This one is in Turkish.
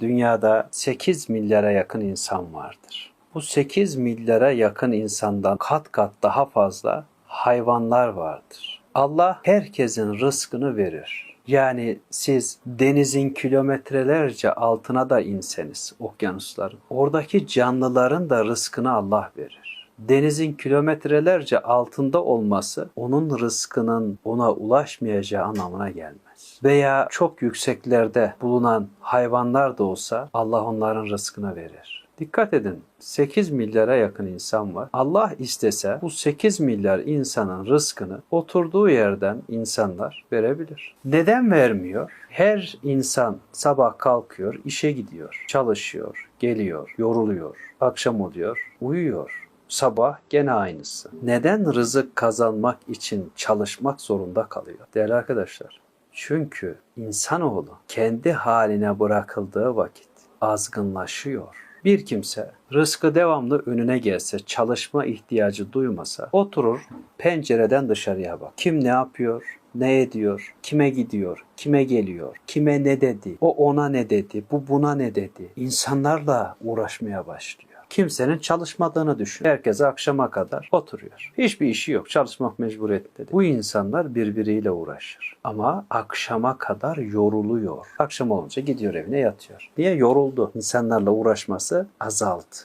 Dünyada 8 milyara yakın insan vardır. Bu 8 milyara yakın insandan kat kat daha fazla hayvanlar vardır. Allah herkesin rızkını verir. Yani siz denizin kilometrelerce altına da inseniz okyanusların, oradaki canlıların da rızkını Allah verir. Denizin kilometrelerce altında olması onun rızkının ona ulaşmayacağı anlamına gelmez. Veya çok yükseklerde bulunan hayvanlar da olsa Allah onların rızkını verir. Dikkat edin 8 milyara yakın insan var. Allah istese bu 8 milyar insanın rızkını oturduğu yerden insanlar verebilir. Neden vermiyor? Her insan sabah kalkıyor, işe gidiyor, çalışıyor, geliyor, yoruluyor, akşam oluyor, uyuyor. Sabah gene aynısı. Neden rızık kazanmak için çalışmak zorunda kalıyor? Değerli arkadaşlar, çünkü insanoğlu kendi haline bırakıldığı vakit azgınlaşıyor. Bir kimse rızkı devamlı önüne gelse, çalışma ihtiyacı duymasa, oturur pencereden dışarıya bak. Kim ne yapıyor, ne ediyor, kime gidiyor, kime geliyor, kime ne dedi, o ona ne dedi, bu buna ne dedi. İnsanlarla uğraşmaya başlıyor. Kimsenin çalışmadığını düşün. Herkes akşama kadar oturuyor. Hiçbir işi yok. Çalışmak mecburiyetinde. Bu insanlar birbiriyle uğraşır. Ama akşama kadar yoruluyor. Akşam olunca gidiyor evine yatıyor. Niye? Yoruldu. İnsanlarla uğraşması azaldı.